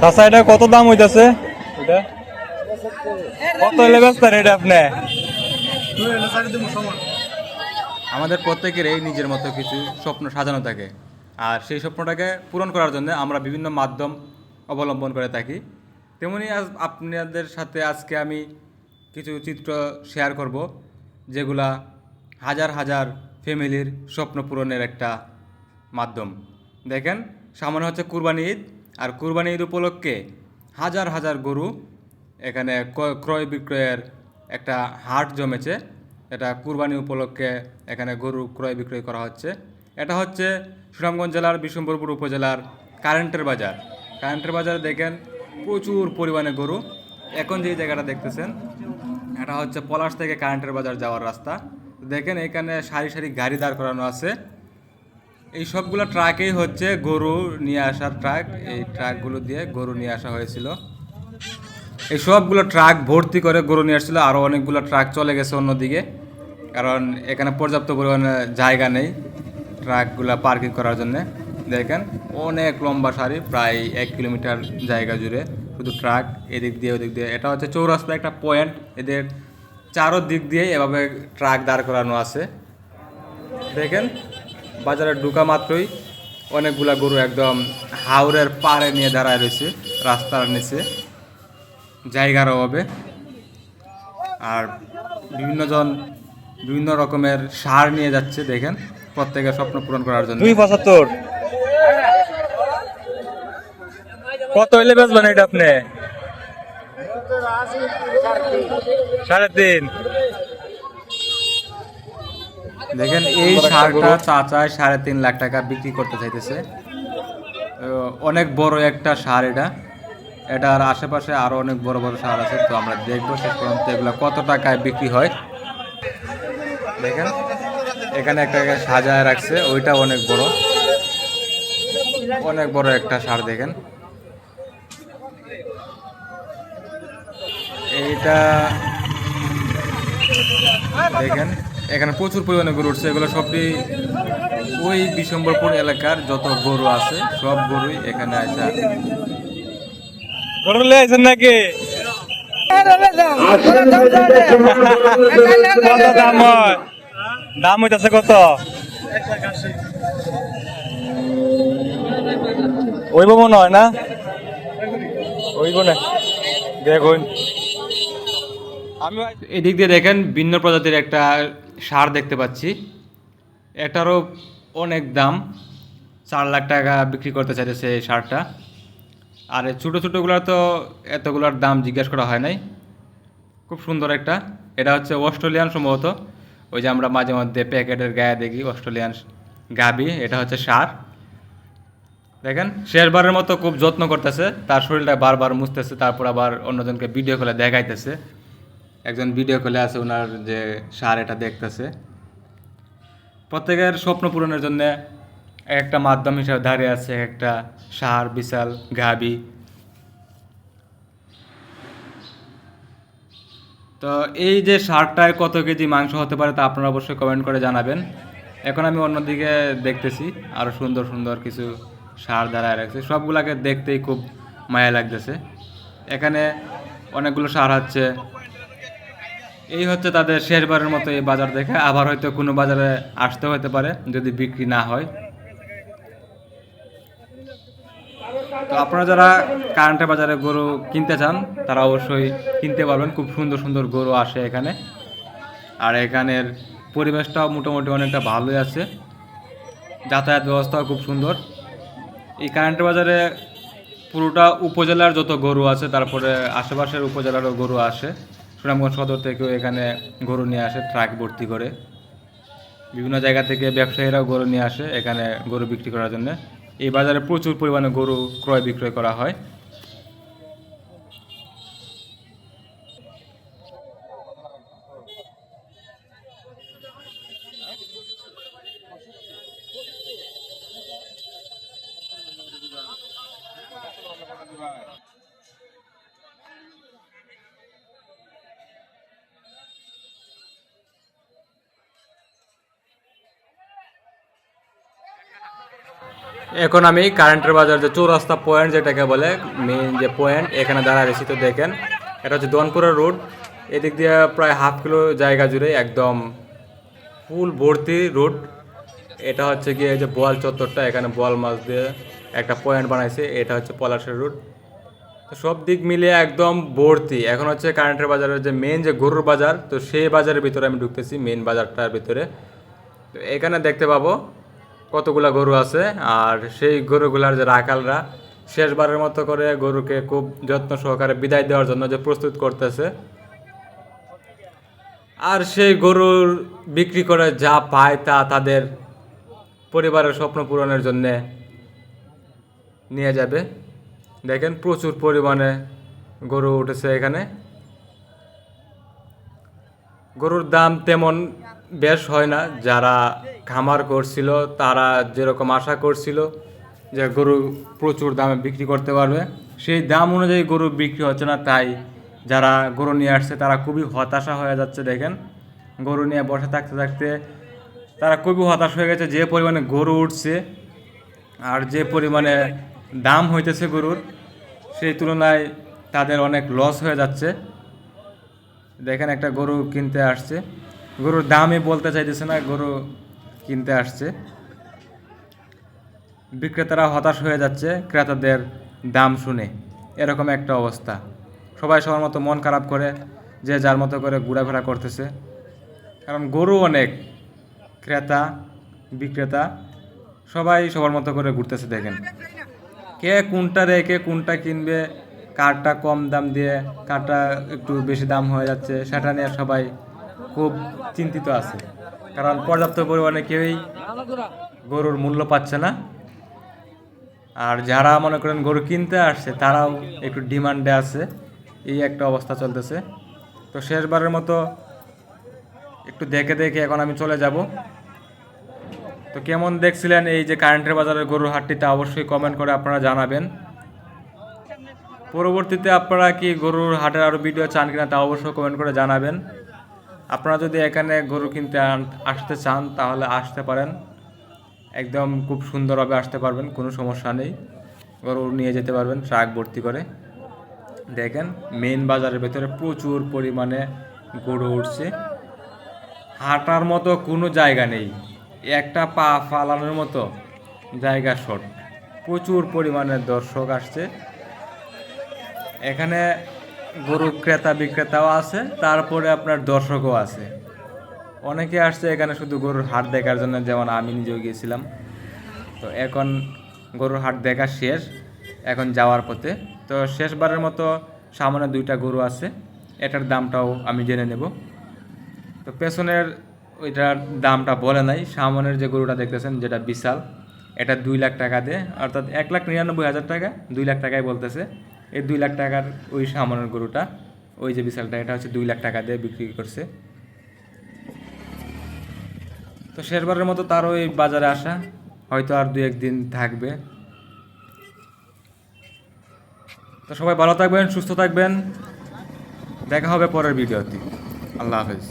চাচা, এটা কত দাম হইতাছে? এটা? কত আপনি? আমাদের প্রত্যেকেরই নিজের মতো কিছু স্বপ্ন সাজানো থাকে। আর সেই স্বপ্নটাকে পূরণ করার জন্য আমরা বিভিন্ন মাধ্যম অবলম্বন করে থাকি। তেমনি আজ আপনাদের সাথে আজকে আমি কিছু চিত্র শেয়ার করব, যেগুলা হাজার হাজার ফ্যামিলির স্বপ্ন পূরণের একটা মাধ্যম। দেখেন, সামনে হচ্ছে কুরবানি ঈদ। আর কুরবানি ঈদ উপলক্ষে হাজার হাজার গরু এখানে ক্রয় বিক্রয়ের একটা হাট জমেছে। এটা কুরবানি উপলক্ষে এখানে গরু ক্রয় বিক্রয় করা হচ্ছে। এটা হচ্ছে সুনামগঞ্জ জেলার বিশম্বরপুর উপজেলার কারেন্টের বাজার। কারেন্টের বাজারে দেখেন প্রচুর পরিমাণে গরু। এখন যে জায়গাটা দেখতেছেন, এটা হচ্ছে পলাশ থেকে কারেন্টের বাজার যাওয়ার রাস্তা। দেখেন এখানে সারি সারি গাড়ি দাঁড় করানো আছে। এই সবগুলো ট্রাকেই হচ্ছে গরু নিয়ে আসার ট্রাক। এই ট্রাকগুলো দিয়ে গরু নিয়ে আসা হয়েছিল। এই সবগুলো ট্রাক ভর্তি করে গরু নিয়ে আসছিল। আরও অনেকগুলো ট্রাক চলে গেছে অন্যদিকে। কারণ এখানে পর্যাপ্ত পরিমাণে জায়গা নেই ট্রাকগুলো পার্কিং করার জন্যে। দেখেন, অনেক লম্বা সারি, প্রায় এক কিলোমিটার জায়গা জুড়ে শুধু ট্রাক, এদিক দিয়ে ওদিক দিয়ে। এটা হচ্ছে চৌরাস্তা, একটা পয়েন্ট। এদের চারো দিক দিয়ে এভাবে ট্রাক দাঁড় করানো আছে। দেখেন বাজারে ঢুকা মাত্রই অনেকগুলা গরু একদম হাওরের পাড়ে নিয়ে দাঁড়ায় রয়েছে, রাস্তার নিচে, জায়গার অভাবে। আর বিভিন্ন জন বিভিন্ন রকমের সার নিয়ে যাচ্ছে, দেখেন, প্রত্যেকের স্বপ্ন পূরণ করার জন্য। দুই পঁচাত্তর। কত হইলে বেচবেন এটা আপনি? সাড়ে তিন। দেখেন এই সারটা। চাচায় সাড়ে তিন লাখ টাকা বিক্রি করতে চাইতেছে। অনেক বড় একটা সার এটা। এটার আশেপাশে আরও অনেক বড় বড় সার আছে তো আমরা দেখব শেষ পর্যন্ত এগুলো কত টাকায় বিক্রি হয়। দেখেন এখানে একটা সাজায় রাখছে ওইটা অনেক বড়। অনেক বড় একটা সার দেখেন। এইটা দেখেন এখানে প্রচুর পরিমাণে গরু উঠছে। এগুলো সবটি ওই বিশম্বরপুর এলাকার যত গরু আছে সব গরুই এখানে আসা। গরু লে আইছেন নাকি? কত দাম হয়? দাম হইতাছে কত? ওইব মনে হয় না? ওইব না। দেখুন। আমি এদিক দিয়ে দেখেন ভিন্ন প্রজাতির একটা সার দেখতে পাচ্ছি। এটারও অনেক দাম। চার লাখ টাকা বিক্রি করতে চাইতেছে এই সারটা। আর ছোটো ছোটোগুলোর তো এতগুলোর দাম জিজ্ঞেস করা হয় নাই। খুব সুন্দর একটা। এটা হচ্ছে অস্ট্রেলিয়ান সম্ভবত। ওই যে আমরা মাঝে মধ্যে প্যাকেটের গায়ে দেখি অস্ট্রেলিয়ান গাবি এটা হচ্ছে সার। দেখেন, শেষবারের মতো খুব যত্ন করতেছে। তার শরীরটা বারবার মুছতেছে, তারপর আবার অন্যজনকে ভিডিও কলে দেখাইতেছে। একজন ভিডিও কলে আছে ওনার যে সার এটা দেখতেছে। প্রত্যেকের স্বপ্ন পূরণের জন্য একটা মাধ্যম হিসাবে দাঁড়িয়ে আছে একটা সার, বিশাল গাবি। তো এই যে সারটায় কত কেজি মাংস হতে পারে তা আপনারা অবশ্যই কমেন্ট করে জানাবেন। এখন আমি অন্যদিকে দেখতেছি আরও সুন্দর সুন্দর কিছু সার দাঁড়ায় রাখছে সবগুলাকে দেখতেই খুব মায়া লাগতেছে। এখানে অনেকগুলো সার হচ্ছে এই হচ্ছে তাদের শেষবারের মতো এই বাজার দেখে। আবার হয়তো কোনো বাজারে আসতে হতে পারে, যদি বিক্রি না হয়। তো আপনারা যারা কারেন্টের বাজারে গরু কিনতে চান, তারা অবশ্যই কিনতে পারবেন। খুব সুন্দর সুন্দর গরু আসে এখানে। আর এখানের পরিবেশটাও মোটামুটি অনেকটা ভালোই আছে। যাতায়াত ব্যবস্থাও খুব সুন্দর। এই কারেন্টের বাজারে পুরোটা উপজেলার যত গরু আছে, তারপরে আশেপাশের উপজেলারও গরু আসে। সুনামগঞ্জ সদর থেকেও এখানে গরু নিয়ে আসে ট্রাক ভর্তি করে। বিভিন্ন জায়গা থেকে ব্যবসায়ীরাও গরু নিয়ে আসে এখানে গরু বিক্রি করার জন্য। এই বাজারে প্রচুর পরিমাণে গরু ক্রয় বিক্রয় করা হয়। এখন আমি কারেন্টের বাজার যে চৌরাস্তা পয়েন্ট যেটাকে বলে মেইন যে পয়েন্ট এখানে দাঁড়ায় রয়েছি তো দেখেন। এটা হচ্ছে দনপুরের রোড এদিক দিয়ে প্রায় হাফ কিলো জায়গা জুড়ে একদম ফুল ভর্তি রোড এটা হচ্ছে গিয়ে যে বোয়াল চত্বরটা, এখানে বোয়াল মাছ দিয়ে একটা পয়েন্ট বানাইছে। এটা হচ্ছে পলাশের রোড সব দিক মিলিয়ে একদম ভর্তি। এখন হচ্ছে কারেন্টের বাজারের যে মেন যে গরুর বাজার, তো সেই বাজারের ভিতরে আমি ঢুকতেছি মেন বাজারটার ভিতরে। তো এখানে দেখতে পাবো কতগুলা গরু আছে, আর সেই গরুগুলার যে রাখালরা শেষবারের মতো করে গরুকে খুব যত্ন সহকারে বিদায় দেওয়ার জন্য যে প্রস্তুত করতেছে। আর সেই গরুর বিক্রি করে যা পায় তা তাদের পরিবারের স্বপ্ন পূরণের জন্যে নিয়ে যাবে। দেখেন প্রচুর পরিমাণে গরু উঠেছে এখানে। গরুর দাম তেমন বেশ হয় না, যারা খামার করছিল, তারা যেরকম আশা করছিল যে গরু প্রচুর দামে বিক্রি করতে পারবে, সেই দাম অনুযায়ী গরু বিক্রি হচ্ছে না। তাই যারা গরু নিয়ে আসছে, তারা খুবই হতাশা হয়ে যাচ্ছে, দেখেন। গরু নিয়ে বসে থাকতে থাকতে তারা খুবই হতাশ হয়ে গেছে, যে পরিমাণে গরু উঠছে আর যে পরিমাণে দাম হইতেছে গরুর, সেই তুলনায় তাদের অনেক লস হয়ে যাচ্ছে। দেখেন একটা গরু কিনতে আসছে, গরুর দামই বলতে চাইতেছে না, গরু কিনতে আসছে। বিক্রেতারা হতাশ হয়ে যাচ্ছে, ক্রেতাদের দাম শুনে। এরকম একটা অবস্থা। সবাই সবার মতো মন খারাপ করে, যে যার মতো করে ঘোরাফেরা করতেছে। কারণ গরু অনেক, ক্রেতা, বিক্রেতা, সবাই সবার মতো করে ঘুরতেছে, দেখেন। কে কোনটা রেখে কোনটা কিনবে, কারটা কম দাম দিয়ে, কারটা একটু বেশি দাম হয়ে যাচ্ছে, সেটা নিয়ে সবাই খুব চিন্তিত আছে। কারণ পর্যাপ্ত পরিমাণে কেউই গরুর মূল্য পাচ্ছে না। আর যারা মনে করেন গরু কিনতে আসছে, তারাও একটু ডিমান্ডে আছে। এই একটা অবস্থা চলতেছে। তো শেষবারের মতো একটু দেখে দেখে এখন আমি চলে যাব। তো কেমন দেখছিলেন এই যে কারেন্টের বাজারের গরুর হাটটিতে, অবশ্যই কমেন্ট করে আপনারা জানাবেন। পরবর্তীতে আপনারা কি গরুর হাটের আরও ভিডিও চান কিনা তা অবশ্যই কমেন্ট করে জানাবেন। আপনারা যদি এখানে গরু কিনতে আসতে চান, তাহলে আসতে পারেন। একদম খুব সুন্দরভাবে আসতে পারবেন, কোনো সমস্যা নেই। গরু নিয়ে যেতে পারবেন, ট্রাক ভর্তি করে। দেখেন মেন বাজারের ভেতরে প্রচুর পরিমাণে গরু উঠছে। হাঁটার মতো কোনো জায়গা নেই। একটা পা ফালানোর মতো জায়গা শর্ট প্রচুর পরিমাণে দর্শক আসছে। এখানে গরু ক্রেতা বিক্রেতাও আছে, তারপরে আপনার দর্শকও আছে। অনেকে আসছে এখানে শুধু গরুর হাট দেখার জন্য, যেমন আমি নিজেও গিয়েছিলাম। তো এখন গরুর হাট দেখা শেষ, এখন যাওয়ার পথে। তো শেষবারের মতো সামনে দুইটা গরু আছে, এটার দামটাও আমি জেনে নেব। তো পেছনের ওইটার দামটা বলে নাই, সামনের যে গরুটা দেখতেছেন, যেটা বিশাল, এটা দুই লাখ টাকা দিয়ে, অর্থাৎ এক লাখ নিরানব্বই হাজার টাকা, দুই লাখ টাকায় বলতেছে। এই দুই লাখ টাকার ওই সামনের গরুটা, ওই যে বিশালটা, এটা হচ্ছে দুই লাখ টাকা দিয়ে বিক্রি করছে। তো শেষবারের মতো তারও এই বাজারে আসা, হয়তো আর দু একদিন থাকবে। তো সবাই ভালো থাকবেন, সুস্থ থাকবেন। দেখা হবে পরের ভিডিওতে। আল্লাহ হাফেজ।